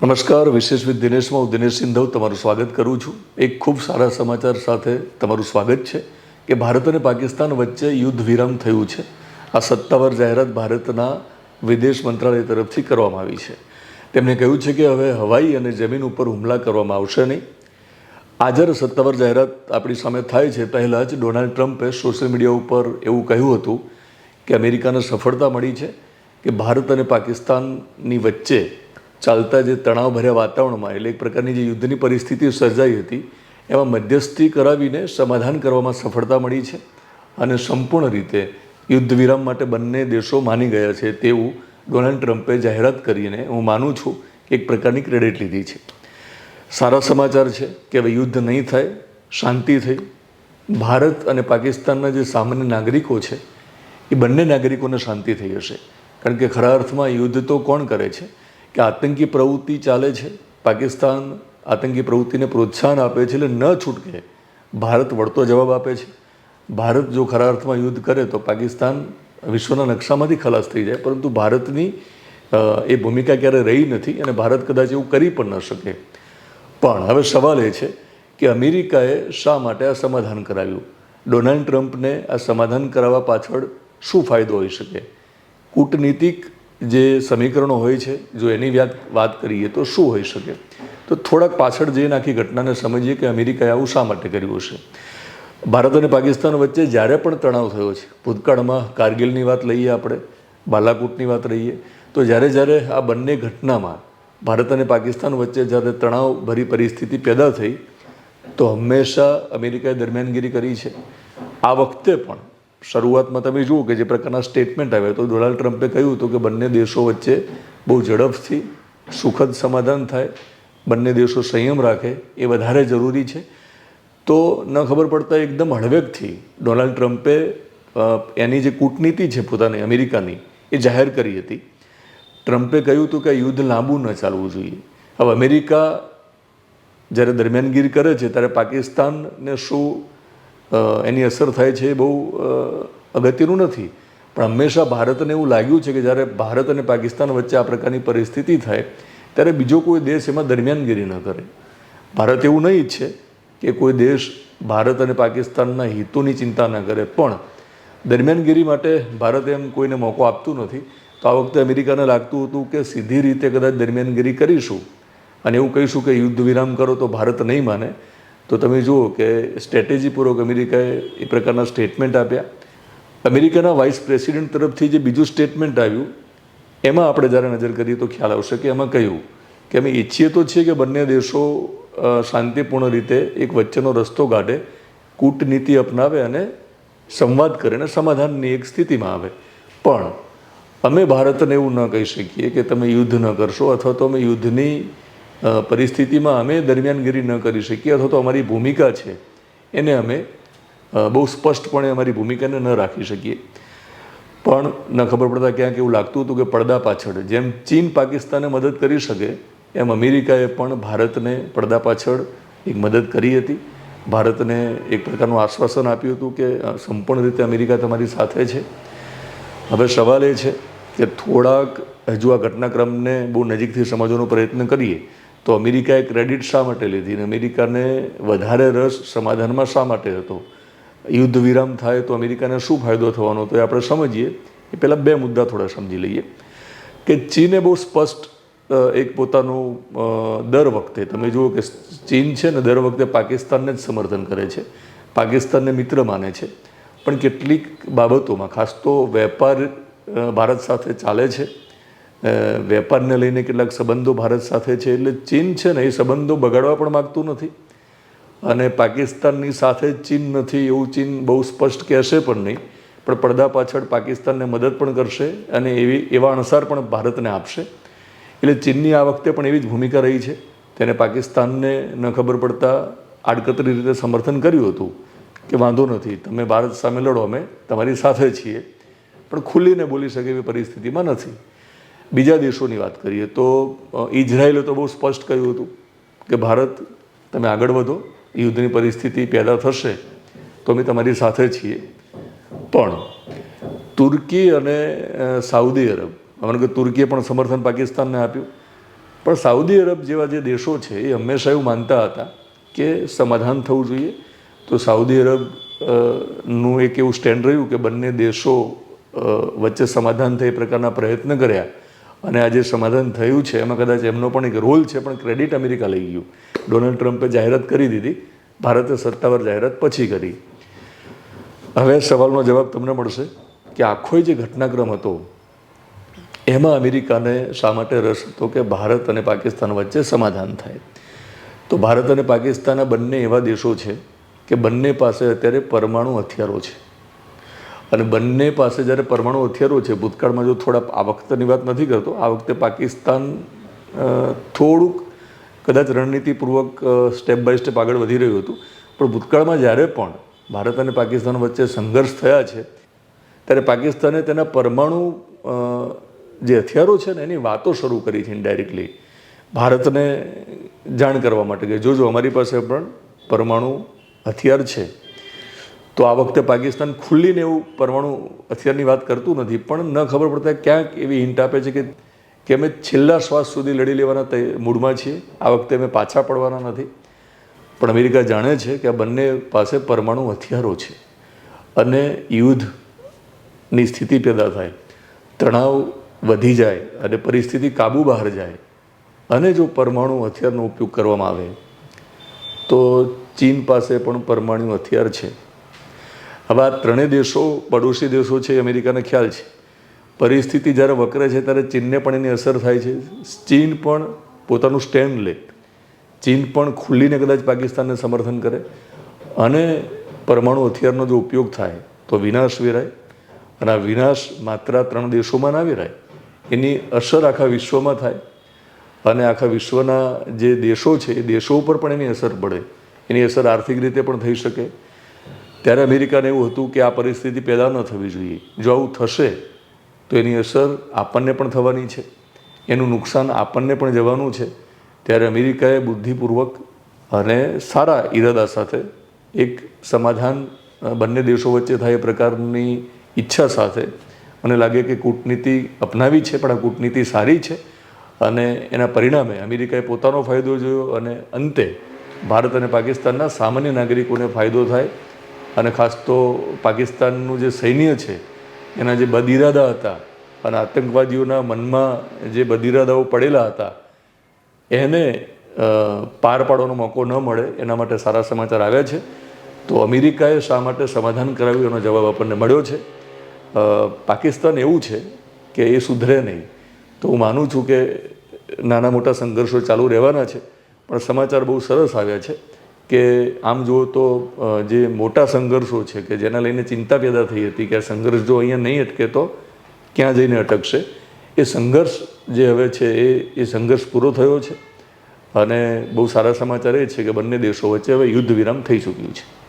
નમસ્કાર, વિશેષ વિથ દિનેશમાં હું દિનેશ સિંધવ તમારું સ્વાગત કરું છું. એક ખૂબ સારા સમાચાર સાથે તમારું સ્વાગત છે કે ભારત અને પાકિસ્તાન વચ્ચે યુદ્ધ વિરામ થયું છે. આ સત્તાવાર જાહેરાત ભારતના વિદેશ મંત્રાલય તરફથી કરવામાં આવી છે. તેમણે કહ્યું છે કે હવે હવાઈ અને જમીન ઉપર હુમલા કરવામાં આવશે નહીં. આ જ્યારે સત્તાવાર જાહેરાત આપણી સામે થાય છે, પહેલાં જ ડોનાલ્ડ ટ્રમ્પે સોશિયલ મીડિયા ઉપર એવું કહ્યું હતું કે અમેરિકાને સફળતા મળી છે કે ભારત અને પાકિસ્તાનની વચ્ચે ચાલતા જે તણાવભર્યા વાતાવરણમાં, એટલે એક પ્રકારની જે યુદ્ધની પરિસ્થિતિ સર્જાઈ હતી, એમાં મધ્યસ્થી કરાવીને સમાધાન કરવામાં સફળતા મળી છે અને સંપૂર્ણ રીતે યુદ્ધ વિરામ માટે બંને દેશો માની ગયા છે તેવું ડોનાલ્ડ ટ્રમ્પે જાહેરાત કરીને હું માનું છું એક પ્રકારની ક્રેડિટ લીધી છે. સારા સમાચાર છે કે હવે યુદ્ધ નહીં થાય, શાંતિ થઈ. ભારત અને પાકિસ્તાનના જે સામાન્ય નાગરિકો છે, એ બંને નાગરિકોને શાંતિ થઈ હશે. કારણ કે ખરા અર્થમાં યુદ્ધ તો કોણ કરે છે? કે આતંકી પ્રવૃત્તિ ચાલે છે, પાકિસ્તાન આતંકી પ્રવૃત્તિને પ્રોત્સાહન આપે છે એટલે ન છૂટકે ભારત વળતો જવાબ આપે છે. ભારત જો ખરા અર્થમાં યુદ્ધ કરે તો પાકિસ્તાન વિશ્વના નકશામાંથી ખલાસ થઈ જાય, પરંતુ ભારતની એ ભૂમિકા ક્યારે રહી નથી અને ભારત કદાચ એવું કરી પણ ન શકે. પણ હવે સવાલ એ છે કે અમેરિકાએ શા માટે આ સમાધાન કરાવ્યું? ડોનાલ્ડ ટ્રમ્પને આ સમાધાન કરાવવા પાછળ શું ફાયદો હોઈ શકે? કૂટનીતિક જે સમીકરણો હોય છે, જો એની વાત કરીએ તો શું હોઈ શકે? તો થોડાક પાછળ જઈને આખી ઘટનાને સમજીએ કે અમેરિકાએ આવું શા માટે કર્યું હશે? ભારત અને પાકિસ્તાન વચ્ચે જ્યારે પણ તણાવ થયો છે, ભૂતકાળમાં કારગિલની વાત લઈએ આપણે, બાલાકોટની વાત લઈએ તો જ્યારે જ્યારે આ બંને ઘટનામાં ભારત અને પાકિસ્તાન વચ્ચે જ્યારે તણાવભરી પરિસ્થિતિ પેદા થઈ, તો હંમેશા અમેરિકાએ દરમિયાનગીરી કરી છે. આ વખતે પણ શરૂઆતમાં તમે જુઓ કે જે પ્રકારના સ્ટેટમેન્ટ આવ્યા, તો ડોનાલ્ડ ટ્રમ્પે કહ્યું હતું કે બંને દેશો વચ્ચે બહુ ઝડપથી સુખદ સમાધાન થાય, બંને દેશો સંયમ રાખે, એ વધારે જરૂરી છે. તો ન ખબર પડતા એકદમ હળવેકથી ડોનાલ્ડ ટ્રમ્પે એની જે કૂટનીતિ છે પોતાની, અમેરિકાની, એ જાહેર કરી હતી. ટ્રમ્પે કહ્યું હતું કે યુદ્ધ લાંબુ ન ચાલવું જોઈએ. હવે અમેરિકા જ્યારે દરમિયાનગીરી કરે છે, ત્યારે પાકિસ્તાનને શું એની અસર થાય છે એ બહુ અગત્યનું નથી. પણ હંમેશા ભારતને એવું લાગ્યું છે કે જ્યારે ભારત અને પાકિસ્તાન વચ્ચે આ પ્રકારની પરિસ્થિતિ થાય, ત્યારે બીજો કોઈ દેશ એમાં દરમિયાનગીરી ન કરે. ભારત એવું નહીં ઈચ્છે કે કોઈ દેશ ભારત અને પાકિસ્તાનના હિતોની ચિંતા ન કરે, પણ દરમિયાનગીરી માટે ભારત એમ કોઈને મોકો આપતું નથી. તો આ વખતે અમેરિકાને લાગતું હતું કે સીધી રીતે કદાચ દરમિયાનગીરી કરીશું. અને એવું કહીશું કે યુદ્ધ વિરામ કરો તો ભારત નહીં માને. તો તમે જુઓ કે સ્ટ્રેટેજીપૂર્વક અમેરિકાએ એ પ્રકારના સ્ટેટમેન્ટ આપ્યા. અમેરિકાના વાઇસ પ્રેસિડેન્ટ તરફથી જે બીજું સ્ટેટમેન્ટ આવ્યું, એમાં આપણે જ્યારે નજર કરીએ તો ખ્યાલ આવશે કે એમાં કહ્યું કે અમે ઈચ્છીએ તો છીએ કે બંને દેશો શાંતિપૂર્ણ રીતે એક વચ્ચેનો રસ્તો કાઢે, કૂટનીતિ અપનાવે અને સંવાદ કરે અને સમાધાનની એક સ્થિતિમાં આવે. પણ અમે ભારતને એવું ન કહી શકીએ કે તમે યુદ્ધ ન કરશો અથવા તો અમે યુદ્ધની પરિસ્થિતિમાં અમે દરમિયાનગીરી ન કરી શકીએ અથવા તો અમારી ભૂમિકા છે એને અમે બહુ સ્પષ્ટપણે અમારી ભૂમિકાને ન રાખી શકીએ. પણ ન ખબર પડતા ક્યાંક એવું લાગતું હતું કે પડદા પાછળ, જેમ ચીન પાકિસ્તાને મદદ કરી શકે, એમ અમેરિકાએ પણ ભારતને પડદા પાછળ એક મદદ કરી હતી. ભારતને એક પ્રકારનું આશ્વાસન આપ્યું હતું કે સંપૂર્ણ રીતે અમેરિકા તમારી સાથે છે. હવે સવાલ એ છે કે થોડાક હજુ આ ઘટનાક્રમને બહુ નજીકથી સમજવાનો પ્રયત્ન કરીએ તો અમેરિકાએ ક્રેડિટ શા માટે લીધી? અને અમેરિકાને વધારે રસ સમાધાનમાં શા માટે હતો? યુદ્ધ વિરામ થાય તો અમેરિકાને શું ફાયદો થવાનો? તો એ આપણે સમજીએ. એ પહેલાં બે મુદ્દા થોડા સમજી લઈએ. કે ચીને બહુ સ્પષ્ટ એક પોતાનું દર વખતે, તમે જુઓ કે ચીન છે ને દર વખતે પાકિસ્તાનને જ સમર્થન કરે છે. પાકિસ્તાનને મિત્ર માને છે. પણ કેટલીક બાબતોમાં, ખાસ તો વેપાર ભારત સાથે ચાલે છે. વેપારને લઈને કેટલાક સંબંધો ભારત સાથે છે એટલે ચીન છે ને એ સંબંધો બગાડવા પણ માગતું નથી. અને પાકિસ્તાનની સાથે ચીન નથી એવું ચીન બહુ સ્પષ્ટ કહેશે પણ નહીં. પણ પડદા પાછળ પાકિસ્તાનને મદદ પણ કરશે અને એવી, એવા અણસાર પણ ભારતને આપશે. એટલે ચીનની આ વખતે પણ એવી જ ભૂમિકા રહી છે. તેને પાકિસ્તાનને ન ખબર પડતા આડકતરી રીતે સમર્થન કર્યું હતું કે વાંધો નથી, તમે ભારત સામે લડો, અમે તમારી સાથે છીએ. પણ ખુલ્લીને બોલી શકે એવી પરિસ્થિતિમાં નથી. બીજા દેશોની વાત કરીએ તો ઇઝરાયલે તો બહુ સ્પષ્ટ કહ્યું હતું કે ભારત, તમે આગળ વધો, યુદ્ધની પરિસ્થિતિ પેદા થશે, તો અમે તમારી સાથે છીએ. પણ તુર્કી અને સાઉદી અરબ કારણ કે તુર્કીએ પણ સમર્થન પાકિસ્તાનને આપ્યું. પણ સાઉદી અરબ જેવા જે દેશો છે, એ હંમેશા એવું માનતા હતા કે સમાધાન થવું જોઈએ. તો સાઉદી અરબનું એક એવું સ્ટેન્ડ રહ્યું કે બંને દેશો વચ્ચે સમાધાન થાય એ પ્રકારના પ્રયત્ન કર્યા. અને આજે સમાધાન થયું છે, એમાં કદાચ એમનો પણ એક રોલ છે, પણ ક્રેડિટ અમેરિકા લઈ ગયું. ડોનાલ્ડ ટ્રમ્પે જાહેરાત કરી દીધી. ભારતે સત્તાવાર જાહેરાત પછી કરી. હવે સવાલનો જવાબ તમને મળશે કે આખો જે ઘટનાક્રમ હતો, એમાં અમેરિકાને શા માટે રસ હતો કે ભારત અને પાકિસ્તાન વચ્ચે સમાધાન થાય? તો ભારત અને પાકિસ્તાન બંને એવા દેશો છે કે બંને પાસે અત્યારે પરમાણુ હથિયારો છે. અને બંને પાસે જ્યારે પરમાણુ હથિયારો છે, ભૂતકાળમાં જો થોડા આ વખતની વાત નથી કરતો, આ વખતે પાકિસ્તાન થોડુંક કદાચ રણનીતિપૂર્વક સ્ટેપ બાય સ્ટેપ આગળ વધી રહ્યું હતું. પણ ભૂતકાળમાં જ્યારે પણ ભારત અને પાકિસ્તાન વચ્ચે સંઘર્ષ થયા છે, ત્યારે પાકિસ્તાને તેના પરમાણુ જે હથિયારો છે ને, એની વાતો શરૂ કરી છે ઇન્ડાયરેક્ટલી ભારતને જાણ કરવા માટે કે, જોજો, અમારી પાસે પણ પરમાણુ હથિયાર છે. તો આ વખતે પાકિસ્તાન ખુલ્લીને એવું પરમાણુ હથિયારની વાત કરતું નથી, પણ ન ખબર પડતા ક્યાંક એવી હિંટ આપે છે કે કે અમે છેલ્લા શ્વાસ સુધી લડી લેવાના મૂડમાં છીએ. આ વખતે અમે પાછા પડવાના નથી. પણ અમેરિકા જાણે છે કે આ બંને પાસે પરમાણુ હથિયારો છે અને યુદ્ધની સ્થિતિ પેદા થાય. તણાવ વધી જાય અને પરિસ્થિતિ કાબુ બહાર જાય. અને જો પરમાણુ હથિયારનો ઉપયોગ કરવામાં આવે, તો ચીન પાસે પણ પરમાણુ હથિયાર છે. હવે આ ત્રણેય દેશો, પડોશી દેશો છે અમેરિકાને ખ્યાલ છે. પરિસ્થિતિ જ્યારે વકરે છે, ત્યારે ચીનને પણ એની અસર થાય છે. ચીન પણ પોતાનું સ્ટેન્ડ લે. ચીન પણ ખુલ્લીને કદાચ પાકિસ્તાનને સમર્થન કરે. અને પરમાણુ હથિયારનો જો ઉપયોગ થાય, તો વિનાશ વેરાય. અને આ વિનાશ માત્ર ત્રણ દેશોમાં ના વેરાય. એની અસર આખા વિશ્વમાં થાય. અને આખા વિશ્વના જે દેશો છે, એ દેશો ઉપર પણ એની અસર પડે. એની અસર આર્થિક રીતે પણ થઈ શકે. ત્યારે અમેરિકાને એવું હતું કે આ પરિસ્થિતિ પેદા ન થવી જોઈએ. જો આવું થશે, તો એની અસર આપણને પણ થવાની છે. એનું નુકસાન આપણને પણ જવાનું છે. ત્યારે અમેરિકાએ બુદ્ધિપૂર્વક અને સારા ઈરાદા સાથે એક સમાધાન બંને દેશો વચ્ચે થાય એ પ્રકારની ઈચ્છા સાથે મને લાગે કે કૂટનીતિ અપનાવી છે, પણ આ કૂટનીતિ સારી છે અને એના પરિણામે અમેરિકાએ પોતાનો ફાયદો જોયો અને અંતે ભારત અને પાકિસ્તાનના સામાન્ય નાગરિકોને ફાયદો થાય અને ખાસ તો પાકિસ્તાનનું જે સૈન્ય છે, એના જે બદઇરાદા હતા અને આતંકવાદીઓના મનમાં જે બદઇરાદાઓ પડેલા હતા, એને પાર પાડવાનો મોકો ન મળે, એના માટે સારા સમાચાર આવ્યા છે. તો અમેરિકાએ શા માટે સમાધાન કરાવ્યું? એનો જવાબ આપણને મળ્યો છે. પાકિસ્તાન એવું છે કે એ સુધરે નહીં. તો હું માનું છું કે નાના મોટા સંઘર્ષો ચાલુ રહેવાના છે, પણ સમાચાર બહુ સરસ આવ્યા છે. કે આમ જુઓ તો જે મોટા સંઘર્ષો છે કે જેના લઈને ચિંતા પેદા થઈ હતી કે આ સંઘર્ષ જો અહીંયા નહીં અટકે તો ક્યાં જઈને અટકશે? એ સંઘર્ષ જે હવે છે એ એ સંઘર્ષ પૂરો થયો છે. અને બહુ સારા સમાચાર એ છે કે બંને દેશો વચ્ચે હવે યુદ્ધ વિરામ થઈ ચૂક્યું છે.